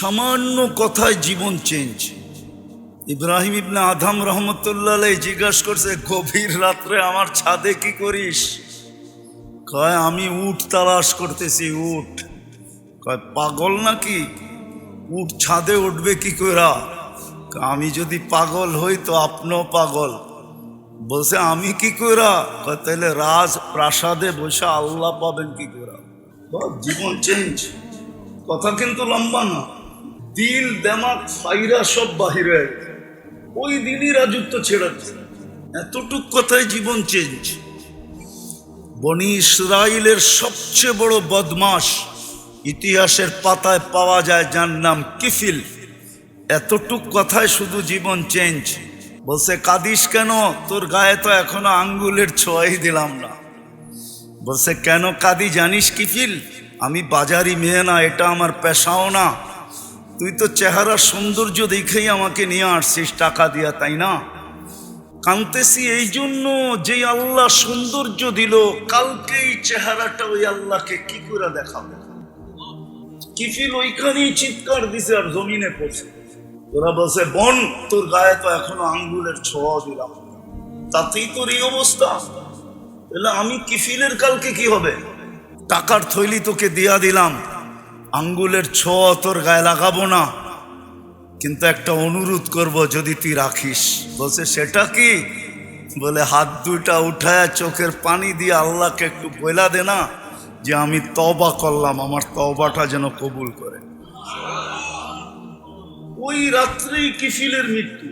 সামান্য কথায় জীবন চেঞ্জ ইব্রাহিম ইবনে আধাম রহমতুল্লাহ জিজ্ঞাসা করছে গভীর রাত্রে আমার ছাদে কি করিস? কয় আমি উঠ তালাশ করতেছি উঠ কয় পাগল নাকি? উঠ ছাদে উঠবে কি কয়, আমি যদি পাগল হই তো আপনিও পাগল। বলছে আমি কি কয়, তাহলে রাজ প্রাসাদে বসে আল্লাহ পাবেন কি বাহ, জীবন চেঞ্জ কথা কিন্তু লম্বা না। দিল, দেমাক ফাইরা সব বাহিরে ওই দিনই রাজত্ব ছেড়াচ্ছে এতটুক কথায় জীবন চেঞ্জ। বনি ইসরায়েলের সবচেয়ে বড় বদমাস ইতিহাসের পাতায় পাওয়া যায়, যার নাম কিফিল। এতটুক কথায় শুধু জীবন চেঞ্জ। বলছে, কাদিস কেন? তোর গায়ে তো এখনও আঙ্গুলের ছোঁয়াই দিলাম না। বলছে, কেন কাদি? জানিস কিফিল? আমি বাজারি মেয়ে না, এটা আমার পেশাও না। তুই তো চেহারা সৌন্দর্য দেখেই আমাকে নিয়ে আসছিস, টাকা দিয়া, তাই না? কানতেছি এই জন্য যে আল্লাহ সৌন্দর্য দিল কালকে এই চেহারাটা ওই আল্লাহকে কি করে দেখাবে? কিফিল ওইখানেই চিৎকার দিছে আর জমিনে পড়ছে। ওরা বলছে, বন, তোর গায়ে তো এখনও আঙ্গুলের ছোঁয়া দিলাম। তাতেই তোর এই অবস্থা। তাহলে আমি কিফিলের কালকে কি হবে? টাকার থৈলি তোকে দিয়া দিলাম। আঙ্গুলের ছোঁয়া তোর গায়ে লাগাবো না। কিন্তু একটা অনুরোধ করব যদি তুই রাখিস। বলছে, সেটা কি? বলে, হাত দুইটা উঠায় চোখের পানি দিয়ে আল্লাহকে একটু বইলা দে না যে আমি তবা করলাম, আমার তবাটা যেন কবুল করে। ওই রাত্রেই কিফিলের মৃত্যু।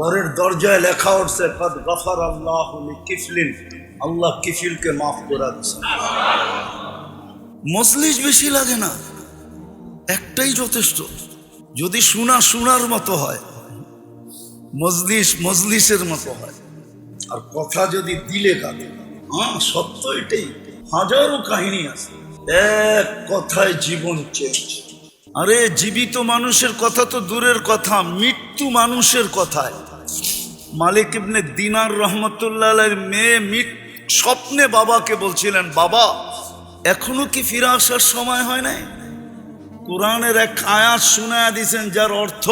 ঘরের দরজায় লেখা উঠছে, কদ গফার আল্লাহ কিফলিন আল্লাহ কিফিলকে মাফ করে দিচ্ছে বেশি লাগে না। একটাই যথেষ্ট। যদি শোনা শোনার মতো হয়, মজলিস মজলিসের মতো হয়, আর কথা যদি দিলে কাঁদে হ্যাঁ সত্য এটাই। হাজারো কাহিনী আছে। এক কথায় জীবন চেঞ্জ। আরে, জীবিত মানুষের কথা তো দূরের কথা, মৃত্যু মানুষের কথায়। মালিক ইবনে দিনার রহমতুল্লাহ মেয়ে স্বপ্নে বাবাকে বলছিলেন, বাবা, এখনও কি ফিরে আসার সময় হয় নাই? কোরআনের এক আয়াত শুনায়া দিছেন, যার অর্থ,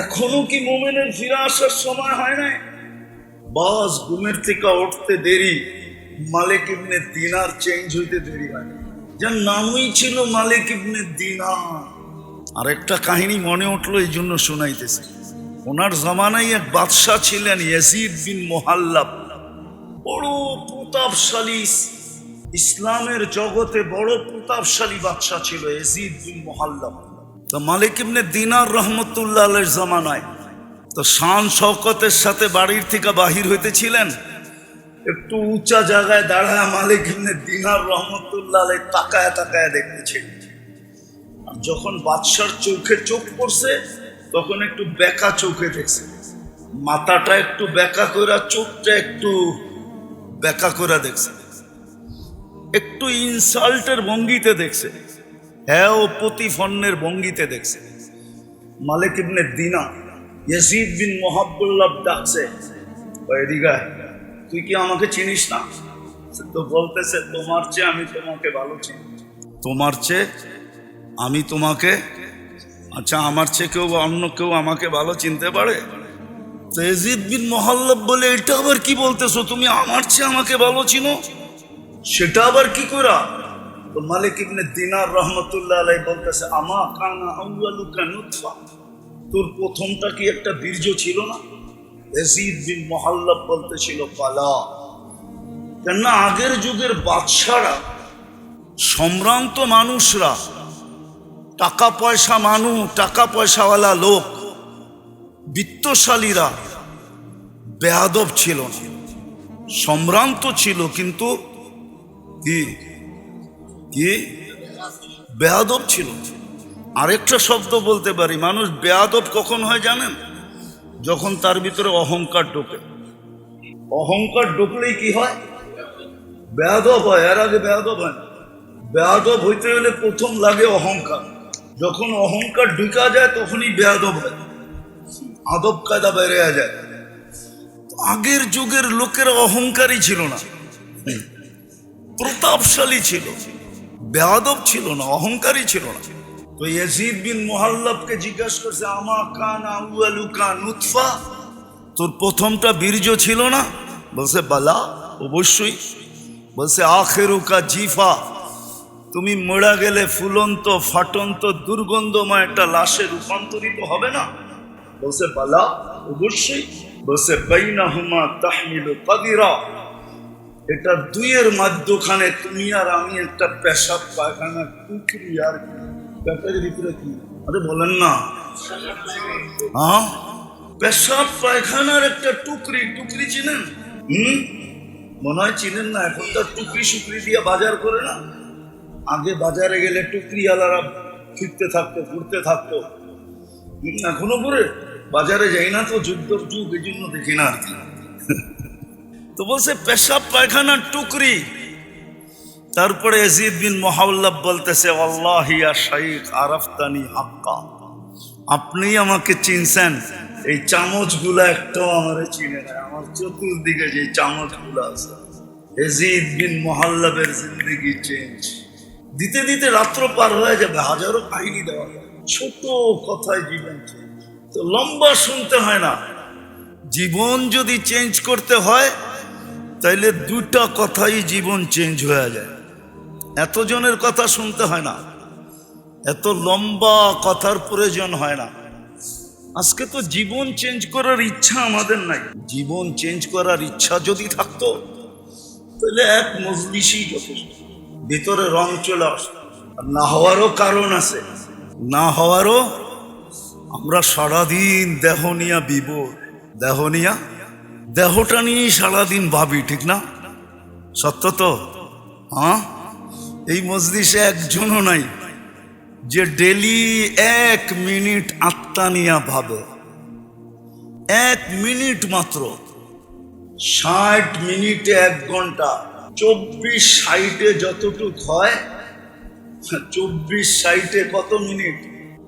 এখনও কি মোমেনের ফিরে আসার সময় হয় নাই? বাস ঘুমের থেকে উঠতে দেরি, মালিক ইবনে দিনার চেঞ্জ হইতে দেরি হয়। যার নামই ছিল মালিক ইবনে দিনার। আরেকটা কাহিনী মনে উঠল, এই জন্য শোনাইতেছে। ওনার জমানায় এক বাদশাহ ছিলেন, ইয়াজিদ বিন মোহাল্লাব। বড় প্রতাপশালী ইসলামের জগতে বড় প্রতাপশালী বাদশাহ ছিল ইয়াজিদ বিন মোহাল্লাব তো মালিক ইবনে দিনার রহমতুল্লাহ আলের জমানায় তো শান শওকতের সাথে বাড়ির থেকে বাহির হইতেছিলেন, একটু উঁচা জায়গায় দাঁড়ায় মালিক ইবনে দিনার রহমতুল্লাহ তাকায় তাকায় দেখতেছিলেন আর যখন বাদশার চোখে চোখ পড়ছে, তখন একটু বেকা চোখে দেখছে। মাথাটা একটু বেকা কইরা, চোখটা একটু বেকা কইরা দেখছে। একটু ইনসাল্টের ভঙ্গিতে দেখছে। হ্যাঁ ও প্রতিফন্নের ভঙ্গিতে দেখছে। মালিক ইবনে দিনা ইয়াজিদ বিন মোহাব্বুল্লাহ ডাকছে ও তুই কি আমাকে চিনিস না? তো বলতেছে, তোমার চেয়ে আমি তোমাকে ভালো চিনি। তোমার চেয়ে আমি তোমাকে আচ্ছা আমার চেয়ে কেউ অন্য কেউ আমাকে ভালো চিনতে পারে? তো এজিদ বিন মোহাল্লব বলে, এটা আবার কি বলতেছো? তুমি আমার চেয়ে আমাকে ভালো চিনো? সেটা আবার কি করা তো মালিক ইবনে দিনার রহমতুল্লাহ আলাই বলতেছে, আমা কানা আউয়ালুকা নুতফা তোর প্রথমটা কি একটা বীর্য ছিল না? এজিদ বিন মোহাল্লব বলতেছিল পালা কেননা আগের যুগের বাদশারা, সম্ভ্রান্ত মানুষরা টাকা পয়সা মানুষ টাকা পয়সাওয়ালা লোক, বিত্তশালীরা বেয়াদব ছিল না। সম্ভ্রান্ত ছিল, কিন্তু কি? কি? বেয়াদব ছিল। আরেকটা শব্দ বলতে পারি, মানুষ বেয়াদব কখন হয় জানেন? যখন তার ভিতরে অহংকার ঢোকে। অহংকার ঢুকলেই কি হয়? বেয়াদব হয়, এর আগে বেয়াদব হয় বেয়াদব হইতে হলে প্রথম লাগে অহংকার। যখন অহংকার ঢুকা যায়, তখনই বেয়াদব হয়। আদব কায়দা বেড়ে যায়। আগের যুগের লোকের অহংকারই ছিল না। প্রতাপশালী ছিল। বেয়াদব ছিল না, অহংকারী ছিল না। তো ইয়াজিদ বিন মোহাল্লাবকে জিজ্ঞাসা করছে, আমা কান আউয়ালুকা নুতফা? তোর প্রথমটা বীর্য ছিল না? বলছে, বালা, অবশ্যই। বলছে আখেরুকা জিফা। তুমি মরা গেলে ফুলন্ত, ফাটন্ত, দুর্গন্ধময় একটা লাশে রূপান্তরিত হবে না? বলছে, বালা, অবশ্যই। বলছে, বাইনাহুমা তাহমিলু কাদিরা। এটা দুইয়ের মাধ্যখানে তুমি আর আমি একটা পেশাব, পায়খানা টুকরি আর ভিতরে কি আরে বলেন না। হ্যাঁ? পেশাব, পায়খানার একটা টুকরি। টুকরি চিনেন? হুম? মনে হয় চিনেন না। এখন তো টুকরি সুকরি দিয়ে বাজার করে না। আগে বাজারে গেলে টুকরি আলারা ফিরতে থাকতো, ঘুরতে থাকতো। এখনও করে বাজারে যাই না তো যুদ্ধ যুগ এই জন্য দেখি না আর কি। তো বলছে, পেশাব পায়খানার টুকরি। তারপরে এজিদ বিন মোহাল্লাব বলতেছে, আল্লাহ ইয়া শাইখ, আরাফতানি হাক্কা। আপনি আমাকে চিনছেন? এই চামচগুলো একটাও আমার চিনে না আমার চতুর্দিকে যে চামচগুলো আছে এজিদ বিন মোহাল্লাবের জিন্দগি চেঞ্জ দিতে দিতে রাত্র পার হয়ে যাবে, হাজারো কাহিনী দেওয়া যায় ছোট কথায় জীবন চেঞ্জ তো লম্বা শুনতে হয় না। জীবন যদি চেঞ্জ করতে হয় তাইলে দুটা কথাই জীবন চেঞ্জ হয়ে যায়। এতজনের কথা শুনতে হয় না। এত লম্বা কথার প্রয়োজন হয় না। আজকে তো জীবন চেঞ্জ করার ইচ্ছা আমাদের নাই। জীবন চেঞ্জ করার ইচ্ছা যদি থাকতো তাহলে এক মজলিসই যথেষ্ট। ভিতরে রং চলে আর না হওয়ারও কারণ আছে। না হওয়ারও আমরা সারাদিন দেহ নিয়া বিবর। দেহ নিয়া দেহটা নিয়েই সারাদিন ভাবি, ঠিক না? সত্য তো? হ্যাঁ? এই মজলিসে একজনও নাই যে ডেলি এক মিনিট আত্মা নিয়া ভাবে। এক মিনিট মাত্র। ষাট মিনিটে এক ঘণ্টা। চব্বিশ সাইটে যতটুক হয়, চব্বিশ সাইটে কত মিনিট?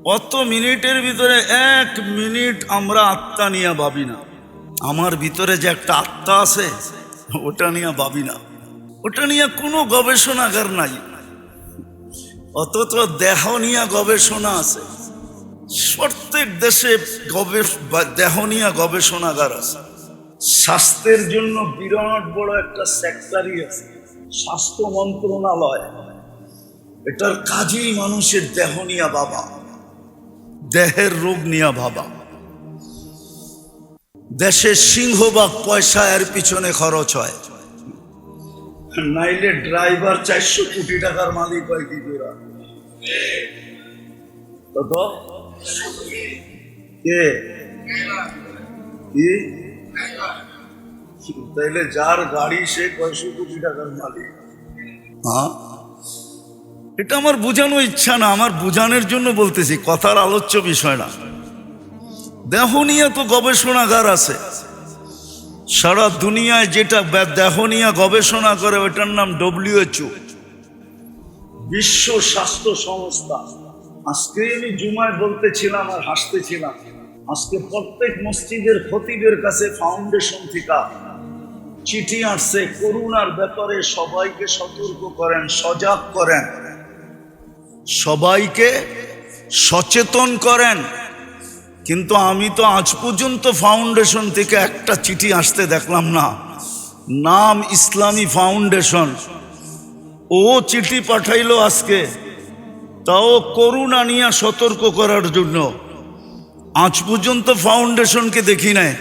কত মিনিটের ভিতরে এক মিনিট আমরা আত্মা নিয়ে ভাবি না। আমার ভিতরে যে একটা আত্মা আছে, ওটা নিয়ে ভাবি না। ওটা নিয়ে কোনো গবেষণাগার নাই। অথচ দেহ নিয়ে গবেষণা আছে। প্রত্যেক দেশে দেহ নিয়ে গবেষণাগার আছে। স্বাস্থ্যের জন্য বিরাট বড় একটা সেক্টরই আছে। স্বাস্থ্য মন্ত্রণালয়। এটার কাজেই মানুষের দেহ নিয়া বাবা দেহের রোগ নিয়ে ভাবা। দেশের সিংহবাগ পয়সা এর পিছনে খরচ হয়। নাইলে ড্রাইভার চারশো কোটি টাকার মালিক হয় কি করে? কত কে? কি? তাইলে যার গাড়ি সে কয়শো কোটি টাকার মালিক। হ্যাঁ এটা আমার বোঝানো ইচ্ছা না আমার বোঝানোর জন্য বলতেছি কথার আলোচ্য বিষয় না। দেহ নিয়ে তো গবেষণাগার আছে। সারা দুনিয়ায় যেটা বে- দেহ নিয়ে গবেষণা করে ওটার নাম ডব্লিউএচও বিশ্ব স্বাস্থ্য সংস্থা। আজকে আমি জুমায় বলতেছিলাম আর হাসতেছিলাম। আজকে প্রত্যেক মসজিদের খতিবের কাছে ফাউন্ডেশন থেকে চিঠি আসছে, করুণার ব্যাপারে সবাইকে সতর্ক করেন, সজাগ করেন। সবাইকে সচেতন করেন। কিন্তু আমি তো আজ পর্যন্ত ফাউন্ডেশন থেকে একটা চিঠি আসতে দেখলাম না। নাম ইসলামী ফাউন্ডেশন ও চিঠি পাঠাইলো আজকে। তাও করুণা নিয়ে সতর্ক করার জন্য। আজ পর্যন্ত ফাউন্ডেশনকে দেখি নাই।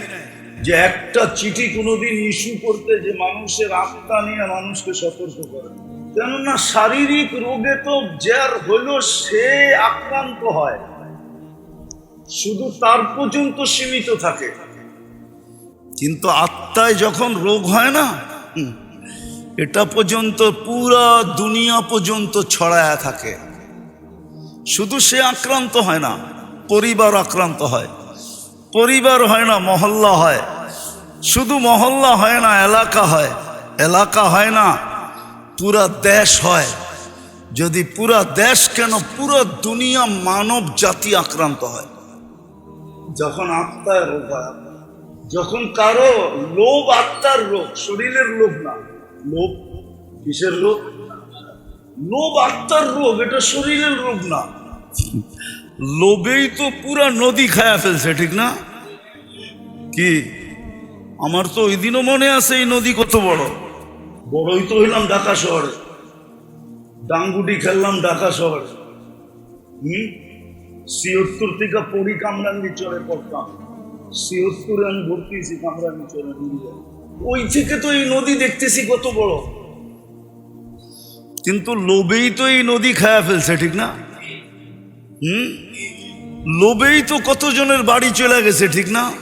যে একটা চিঠি কোনোদিন ইস্যু করতে যে মানুষের আত্মা নিয়ে মানুষকে সতর্ক করে। কেননা শারীরিক রোগে তো যার হলো সে আক্রান্ত হয়। শুধু তার পর্যন্ত সীমিত থাকে। কিন্তু আত্মায় যখন রোগ হয় না এটা পর্যন্ত পুরা দুনিয়া পর্যন্ত ছড়ায়া থাকে। শুধু সে আক্রান্ত হয় না, পরিবার আক্রান্ত হয়। পরিবার হয় না, মহল্লা হয়। শুধু মহল্লা হয় না, এলাকা হয়। এলাকা হয় না, পুরা দেশ হয়। যদি পুরা দেশ কেন পুরো দুনিয়া মানব জাতি আক্রান্ত হয়? যখন আত্মার রোগ যখন কারও লোভ আত্মার রোগ, শরীরের লোভ না, লোভ কিসের রোগ? লোভ আত্মার রোগ, এটা শরীরের রোগ না। লোভেই তো পুরা নদী খায়া ফেলছে, ঠিক না? কি? আমার তো ওই দিনও মনে আছে এই নদী কত বড়। বড়ই তো হইলাম ঢাকা শহরে। ডাঙ্গুটি খেললাম ঢাকা শহরে। হুম? সিয়ত্তর থেকে পড়ি কামরাঙ্গি চরে পড়তাম। সিয়ত্তরে আমি ভর্তি হয়েছি কামরাঙ্গি চরে নিয়ে ওই থেকে তো এই নদী দেখতেছি কত বড়। কিন্তু লোভেই তো এই নদী খায়া ফেলছে, ঠিক না? হুম? লোভেই তো কতজনের বাড়ি চলে গেছে, ঠিক না?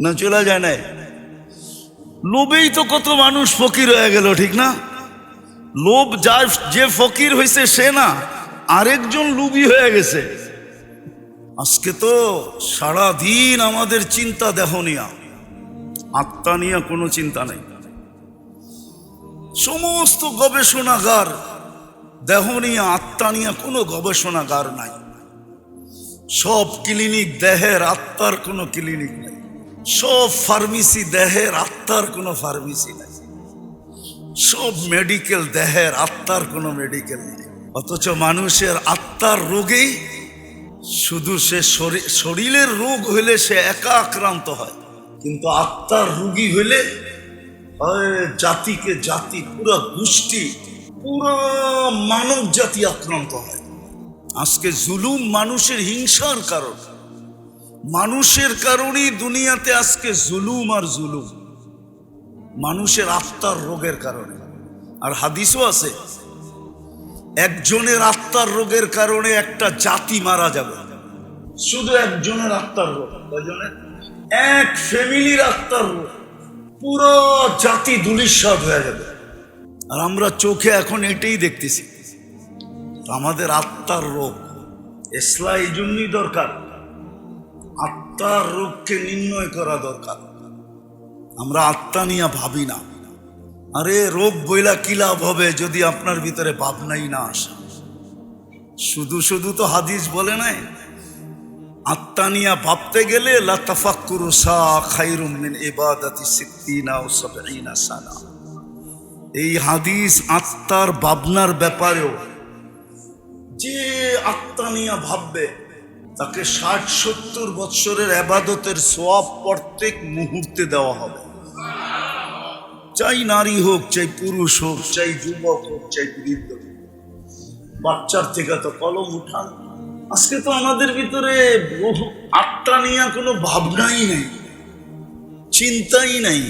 না, চলে যায় নাই। লোভেই তো কত মানুষ ফকির হয়ে গেল, ঠিক না? লোভ যার যে ফকির হয়েছে সে না। আরেকজন লুবি হয়ে গেছে। আজকে তো সারা দিন আমাদের চিন্তা দেহ নিয়া আত্মা নিয়ে কোনো চিন্তা নেই। সমস্ত গবেষণাগার, দেহ নিয়ে, আত্মা নিয়ে কোনো গবেষণাগার নাই। সব ক্লিনিক দেহের আত্মার কোনো ক্লিনিক নাই। সব ফার্মেসি দেহের আত্মার কোনো ফার্মেসি নাই। সব মেডিকেল দেহের আত্মার কোনো মেডিকেল নেই। অথচ মানুষের আত্মার রোগেই শুধু সে শরী- শরীরের রোগ হইলে সে একা আক্রান্ত হয়। কিন্তু আত্মার রোগী হয় জাতিকে জাতি, পুরো গোষ্ঠী, পুরো মানব জাতি আক্রান্ত হয়। আজকে জুলুম মানুষের হিংসার কারণ। মানুষের কারণেই দুনিয়াতে আজকে জুলুম আর জুলুম। মানুষের আত্মার রোগের কারণে। আর হাদিসও আছে একজনের আত্মার রোগের কারণে একটা জাতি মারা যাবে। শুধু একজনের আত্মার রোগ এক ফ্যামিলির আত্মার রোগ। পুরো জাতি দুলিশ্বাদ হয়ে যাবে। আর আমরা চোখে এখন এটাই দেখতেছি, আমাদের আত্মার রোগ। এসলা এই জন্যই দরকার। আত্মার রোগকে নির্ণয় করা দরকার। আমরা আত্মা নিয়ে ভাবি না। আরে রোগ বইলা কি লাভ হবে যদি আপনার ভিতরে ভাবনাই না আসে? শুধু শুধু তো হাদিস বলে নাই, আত্মা নিয়ে ভাবতে গেলে সা এই হাদিস আত্মার ভাবনার ব্যাপারেও যে আত্মা নিয়ে ভাববে, তাকে ষাট সত্তর বৎসরের আবাদতের সোয়াব প্রত্যেক মুহূর্তে দেওয়া হবে। চাই নারী হোক, চাই পুরুষ হোক, চাই যুবক হোক, চাই বৃদ্ধ। বাচ্চার থেকে তো কলম উঠান। আজকে তো আমাদের ভিতরে বহু আত্মা নিয়ে কোনো ভাবনাই নেই, চিন্তাই নাই।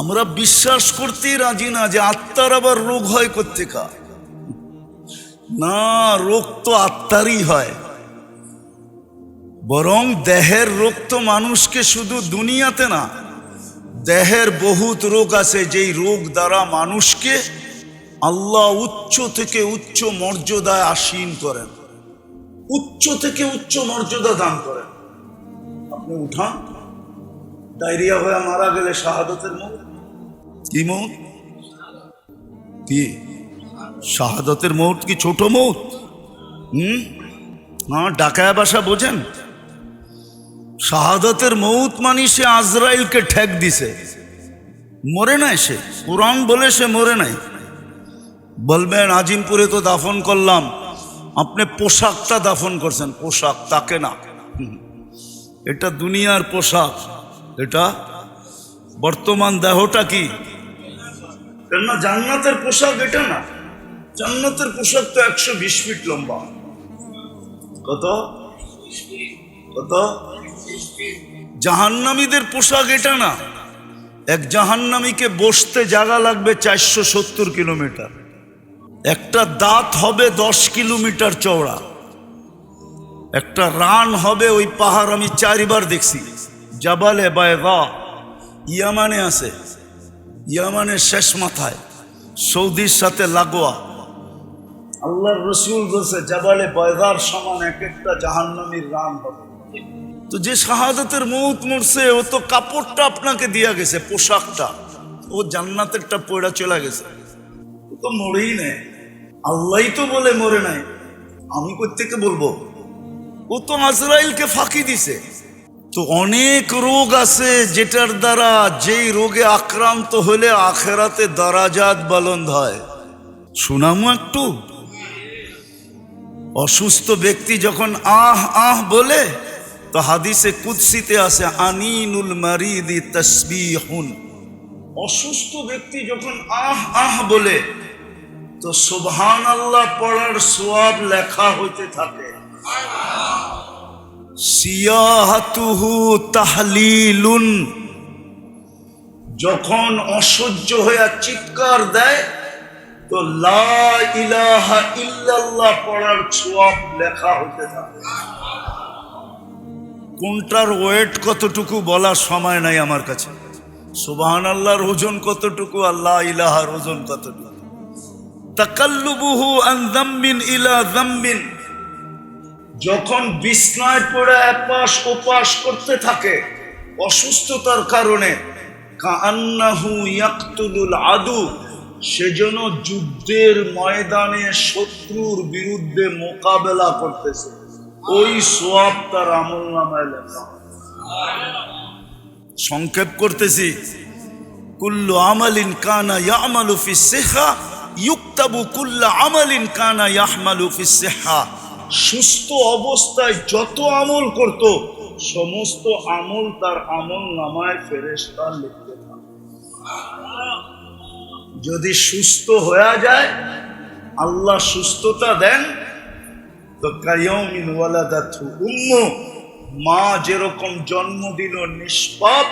আমরা বিশ্বাস করতেই রাজি না যে আত্মার আবার রোগ হয় কোথেকা না, রোগ তো আত্মারই হয়। বরং দেহের রোগ তো মানুষকে শুধু দুনিয়াতে না দেহের বহুত রোগ আছে, যেই রোগ দ্বারা মানুষকে আল্লাহ উচ্চ থেকে উচ্চ মর্যাদায় আসীন করেন। উচ্চ থেকে উচ্চ মর্যাদা দান করেন। আপনি উঠান, ডায়রিয়া হয়ে মারা গেলে শাহাদতের মত। কি মত? কি? শাহাদতের মৌত কি ছোট মৌত? হুম? হ্যাঁ ডাকায় বাসা বোঝেন? শাহাদতের মৌত মানি সে আজরাইলকে ঠেক দিছে। মরে নাই সে? কোরআন বলে সে মরে নাই। বলবেন, আজিমপুরে তো দাফন করলাম। আপনি পোশাকটা দাফন করছেন। পোশাক তাকে না। এটা দুনিয়ার পোশাক। এটা বর্তমান দেহটা কি? না, জান্নাতের পোশাক এটা না। জান্নাতের পোশাক তো একশো বিশ ফিট লম্বা। কত? কত? জাহান্নামীদের পোশাক এটা না। এক জাহান্নামীকে বসতে জায়গা লাগবে চারশো সত্তর কিলোমিটার। একটা দাঁত হবে দশ কিলোমিটার চওড়া। একটা রান হবে ওই পাহাড় আমি চারিবার দেখছি। জাবালে বায়গা ইয়ামানে আছে। ইয়ামানের শেষ মাথায়, সৌদির সাথে লাগোয়া। আল্লাহর রসুল বলছে, জাবালে বয়দার সমান এক একটা জাহান্নামীর রান হবে। তো যে শাহাদতের মৌত মরছে, ও তো কাপড়টা আপনাকে দিয়া গেছে, পোশাকটা। ও জান্নাতেরটা পয়ড়া চলে গেছে। ও তো মরেই নেই। আল্লাহই তো বলে মরে নাই। আমি কোথেকে বলব? ও তো আজরাইলকে ফাঁকি দিছে। তো অনেক রোগ আছে যেটার দ্বারা যেই রোগে আক্রান্ত হলে আখেরাতে দারাজাত বালন্দ হয়। শোনামো একটু? অসুস্থ ব্যক্তি যখন আহ আহ বলে তো হাদিসে কুৎসিতে আছে, আনিনুল মারিদি তসবিহুন অসুস্থ ব্যক্তি যখন আহ আহ বলে, তো সুবহান আল্লাহ পড়ার সোয়াব লেখা হইতে থাকে। সিয়াহাতুহু তাহলিলুন। যখন অসহ্য হয়ে চিৎকার দেয়, তো লা ইলাহা ইল্লাল্লাহ পড়ার সোয়াব লেখা হইতে থাকে। কোনটার ওয়েট কতটুকু বলার সময় নাই আমার কাছে। সুবহান আল্লাহর ওজন কতটুকু আল্লাহ ইলাহার ওজন কতটুকু। তাকাল্লুবুহু আন যাম্বিন ইলা যাম্বিন যখন বিছনায় পড়ে এপাশ ওপাশ করতে থাকে অসুস্থতার কারণে কান্নাহু ইয়াকতুলুল আদু সেজন্য যুদ্ধের ময়দানে শত্রুর বিরুদ্ধে মোকাবেলা করতেছে। ওই সোয়াব তার আমল নামায় লেখা। সংক্ষেপ করতেছি। কুল্লু আমালিন কানা ইয়ামালু ফি সিহা, ইউক্তাবু কুল্লা আমালিন কানা ইয়াহমালু ফি সিহা। সুস্থ অবস্থায় যত আমল করত, সমস্ত আমল তার আমল নামায় ফেরেশতা লিখতে যদি সুস্থ হয়ে যায়, আল্লাহ সুস্থতা দেন তো মা যেরকম জন্ম দিল নিষ্পাপ,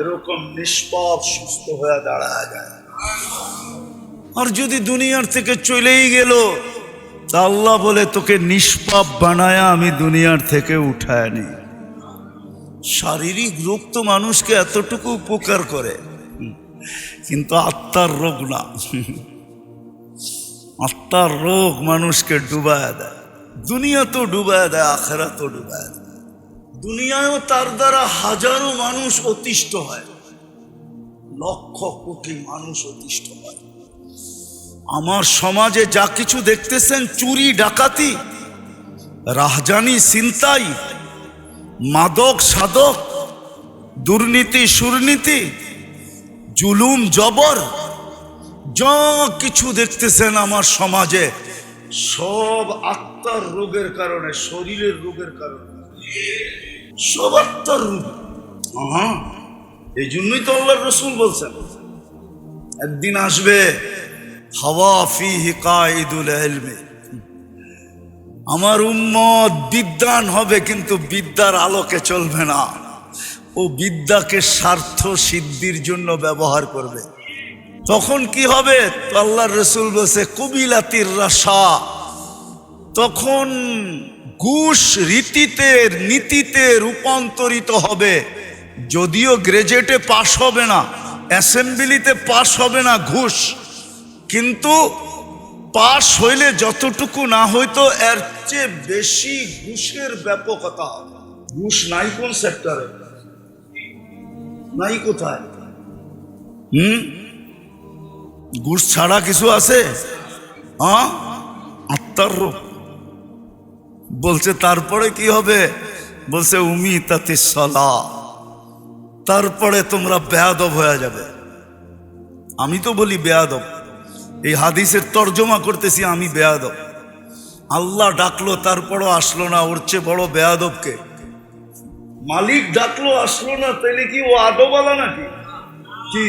এরকম নিষ্পাপ সুস্থ হয়ে দাঁড়ায় যায়। আর যদি দুনিয়ার থেকে চলেই গেল, তা আল্লাহ বলে, তোকে নিষ্পাপ বানায় আমি দুনিয়ার থেকে উঠায় নি। শারীরিক রোগ তো মানুষকে এতটুকু উপকার করে, কিন্তু আত্মার রোগ না। আত্মার রোগ মানুষকে ডুবায় দেয়। দুনিয়া তো ডুবায় দেয় আখেরা তো ডুবায় দেয়। দুনিয়ায়ও তার দ্বারা হাজারো মানুষ অতিষ্ঠ হয়। লক্ষ কোটি মানুষ অতিষ্ঠ হয়। আমার সমাজে যা কিছু দেখতেছেন, চুরি, ডাকাতি, রাহজানি চিন্তাই মাদক সাধক দুর্নীতি, সুরনীতি, জুলুম, জবর, যা কিছু দেখতেছেন আমার সমাজে, সব আত্মার রোগের কারণে শরীরের রোগের কারণে। সব আত্মার রোগ। হ্যাঁ এই জন্যই তো আল্লাহ রসুল বলছেন একদিন আসবে হাওয়া ফি হিকাইদুল ইলমে। আমার উম্মত বিদ্যান হবে কিন্তু বিদ্যার আলোকে চলবে না। ও বিদ্যাকে স্বার্থ সিদ্ধির জন্য ব্যবহার করবে। তখন কি হবে? তো আল্লাহর রসুল বলছে কবিলাতির রাসা তখন ঘুষ রীতিতে, নীতিতে রূপান্তরিত হবে। যদিও গ্রেজুয়েটে পাশ হবে না, অ্যাসেম্বলিতে পাশ হবে না ঘুষ, কিন্তু পাশ হইলে যতটুকু না হইতো এর চেয়ে বেশি ঘুষের ব্যাপকতা। ঘুষ নাই কোন সেক্টরে নাই কোথায়? হুম? ঘুষ ছাড়া কিছু আছে? আত্মার রোগ বলছে, তারপরে কি হবে? বলছে উমি তাতে সলা। তারপরে তোমরা বেয়াদব হয়ে যাবে। আমি তো বলি বেয়াদব। এই হাদিসের তর্জমা করতেছি আমি বেয়াদব। আল্লাহ ডাকলো, তারপরও আসলো না, ওর চেয়ে বড় বেয়াদবকে। মালিক ডাকলো, আসলো না তাহলে কি ও আদবালা নাকি? কি?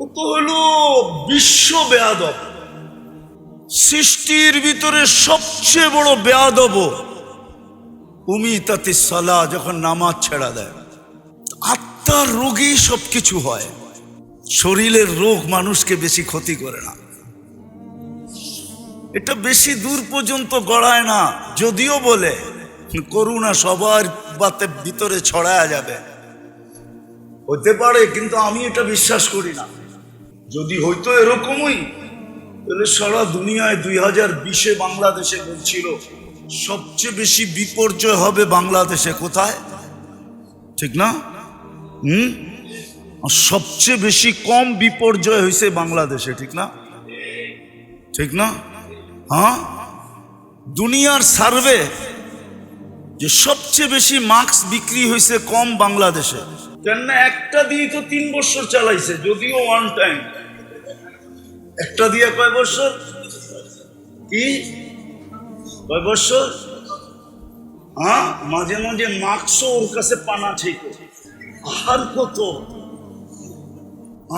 ও তো হলো বিশ্ব বেয়াদব। সৃষ্টির ভিতরে সবচেয়ে বড় বেয়াদব উমি তাতে সালা যখন নামাজ ছেড়া দেয়। আত্মার রোগেই সব কিছু হয়। শরীরের রোগ মানুষকে বেশি ক্ষতি করে না। এটা বেশি দূর পর্যন্ত গড়ায় না, যদিও বলে, করুণা সবার বাতে ভিতরে ছড়ায়া যাবে। হতে পারে, কিন্তু আমি এটা বিশ্বাস করি না। যদি হইতো এরকমই তাহলে সারা দুনিয়ায় দুই হাজার বিশে বাংলাদেশে বলছিল সবচেয়ে বেশি বিপর্যয় হবে বাংলাদেশে কোথায়? ঠিক না? হুম? সবচেয়ে বেশি কম বিপর্যয় হয়েছে বাংলাদেশে, ঠিক না? ঠিক না? হ্যাঁ? দুনিয়ার সার্ভে যে সবচেয়ে বেশি মাস্ক বিক্রি হয়েছে কম বাংলাদেশে। কেননা একটা দিয়ে তো তিন বছর চালাইছে, যদিও ওয়ান টাইম একটা দিয়ে কয় বছর? কি? কয় বছর? হ্যাঁ? মাঝে মাঝে মার্কসও ওর কাছে পানা ঠিক। আর কত?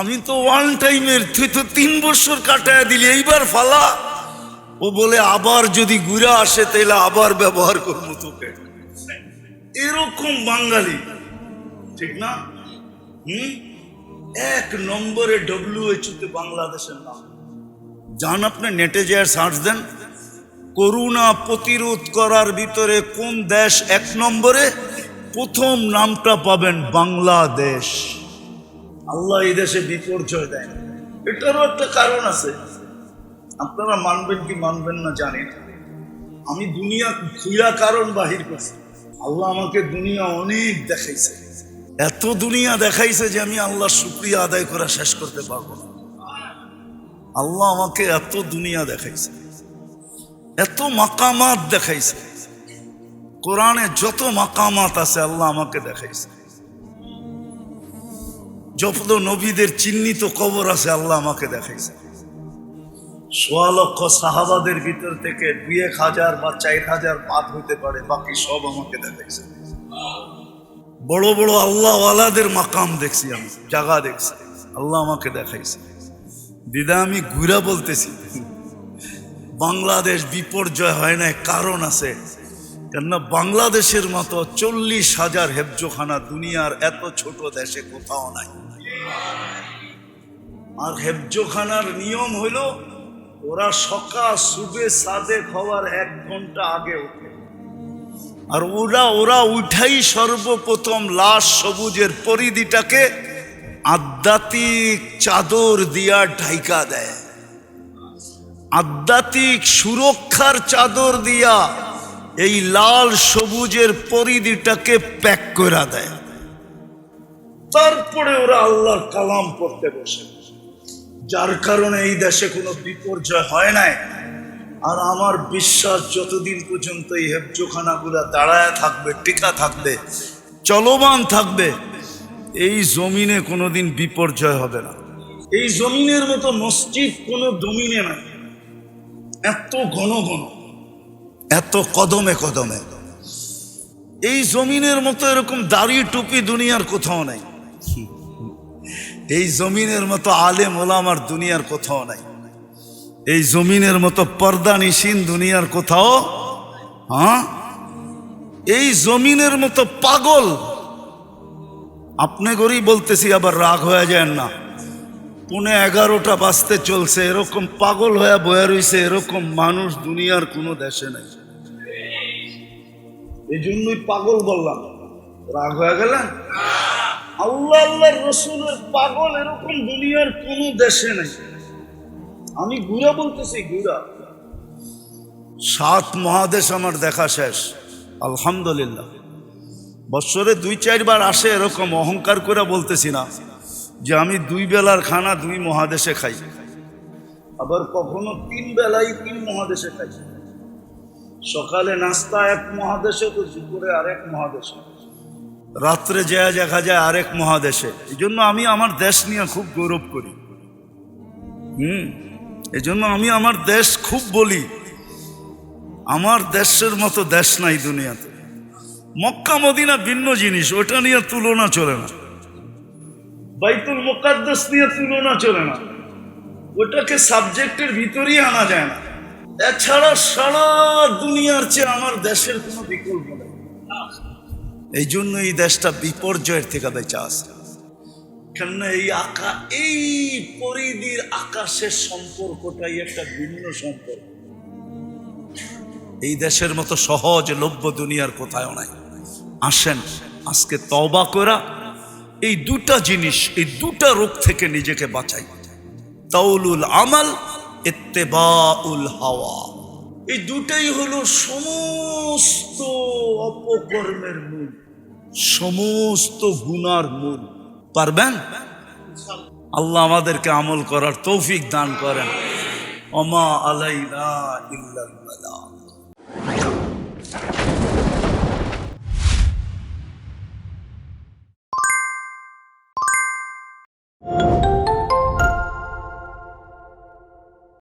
আমি তো ওয়ান টাইমের তুই তো তিন বছর কাটায় দিলি, এইবার ফালা। ও বলে, আবার যদি ঘুরে আসে তাহলে আবার ব্যবহার করব তোকে। এরকম বাঙালি। ঠিক না? হুম? এক নম্বরে ডব্লিউএইচওতে বাংলাদেশের নাম। যান আপনি নেটে যে সার্চ দেন, করোনা প্রতিরোধ করার ভিতরে কোন দেশ এক নম্বরে প্রথম নামটা পাবেন? বাংলাদেশ। আল্লাহ এই দেশে বিপর্যয় দেয়। এটারও একটা কারণ আছে। আপনারা মানবেন কি মানবেন না জানেন। আমি দুনিয়া খুইরা কারণ বাহির করছি। আল্লাহ আমাকে দুনিয়া অনেক দেখাইছে। এত দুনিয়া দেখাইছে যে আমি আল্লাহ শুক্রিয়া আদায় করা শেষ করতে পারব না। আল্লাহ আমাকে এত দুনিয়া দেখাইছে, এত মাকামাত দেখাইছে। কোরআনে যত মাকামাত আছে আল্লাহ আমাকে দেখাইছে। যত নবীদের চিহ্নিত কবর আছে আল্লাহ আমাকে দেখাইছে। সোয়া লক্ষ সাহাবাদের ভিতর থেকে দুই এক হাজার বা চার হাজার বাদ হইতে পারে, বাকি সব আমাকে দেখাইছে। বড় বড় আল্লাহওয়ালাদের মাকাম দেখছি আমি, জায়গা দেখছি। আল্লাহ আমাকে দেখাইছে। দিদা, আমি ঘুরা বলতেছি, বাংলাদেশ বিপর্যয় হয় না কারণ আছে। কেননা বাংলাদেশের মতো চল্লিশ হাজার হেফজোখানা দুনিয়ার এত ছোট দেশে কোথাও নাই। আর হেফজোখানার নিয়ম হইল, ওরা সকাল সুবে সাদে হওয়ার এক ঘণ্টা আগে ওঠে। আর ওরা ওরা উঠাই সর্বপ্রথম লাশ সবুজের পরিধিটাকে আধ্যাত্মিক চাদর দিয়া ঢাইকা দেয়। আধ্যাত্মিক সুরক্ষার চাদর দিয়া এই লাল সবুজের পরিধিটাকে প্যাক করে দেয়। তারপরে ওরা আল্লাহর কালাম পড়তে বসে। যার কারণে এই দেশে কোনো বিপর্যয় হয় নাই। আর আমার বিশ্বাস যতদিন পর্যন্ত এই হেফজোখানাগুলা দাঁড়ায় থাকবে, টিকা থাকবে, চলমান থাকবে, এই জমিনে কোনোদিন বিপর্যয় হবে না। এই জমিনের মতো মসজিদ কোনো জমিনে নাই। এত ঘন ঘন, এত কদমে কদমে। এই জমিনের মতো এরকম দাড়ি টুপি দুনিয়ার কোথাও নাই। এই জমিনের মতো আলেম ওলামার দুনিয়ার কোথাও নাই। এই জমিনের মতো পর্দা নিশিন দুনিয়ার কোথাও হ্যাঁ? এই জমিনের মতো পাগল। আপনি করেই বলতেছি, আবার রাগ হয়ে যায় না। পুনে এগারোটা বাজতে চলছে, এরকম পাগল হয়ে বয়ে রইছে, এরকম মানুষ দুনিয়ার কোনো দেশে নেই। এই জন্যই পাগল বললাম। রাগ হয়ে গেলেন? আল্লাহ আল্লাহ রসুলের পাগল এরকম দুনিয়ার কোনো দেশে নেই। আমি ঘুরা বলতেছি ঘুরা সাত মহাদেশ আমার দেখা শেষ, আলহামদুলিল্লাহ। বৎসরে দুই, চারবার আসে এরকম, অহংকার করে বলতেছি না যে আমি দুই বেলার খানা দুই মহাদেশে খাই। আবার কখনো তিন বেলাই তিন মহাদেশে খাই। সকালে নাস্তা এক মহাদেশে, তো দুপুরে আরেক মহাদেশে। রাত্রে যায় দেখা যায় আরেক মহাদেশে। এই জন্য আমি আমার দেশ নিয়ে খুব গৌরব করি। হুম। এই জন্য আমি আমার দেশ খুব বলি। আমার দেশের মতো দেশ নাই দুনিয়াতে। মক্কা, মদিনা ভিন্ন জিনিস, ওটা নিয়ে তুলনা চলে না। বাইতুল মোকাদ্দাস নিয়ে তুলনা চলে না। ওটাকে সাবজেক্টের ভিতরেই আনা যায় না। এছাড়া সারা দুনিয়ার চেয়ে আমার দেশের কোনো বিকল্প নেই। এই জন্য এই দেশটা বিপর্যয়ের থেকে বেঁচে আছে। কেননা এই আকা, এই পরিধির আকাশের সম্পর্কটাই একটা ভিন্ন সম্পর্ক। এই দেশের মতো সহজ লভ্য দুনিয়ার কোথাও নাই। আসেন, আজকে তবা করা, এই দুটা জিনিস, এই দুটা রোগ থেকে নিজেকে বাঁচাই। তাউলুল আমাল, ইত্তেবাউল হাওয়া। এই দুটাই হলো সমস্ত অপকর্মের মূল, সমস্ত গুনার মূল। পারবেন? আল্লাহ আমাদেরকে আমল করার তৌফিক দান করেন। অমা আলাইলা ইল্লাল বালাগ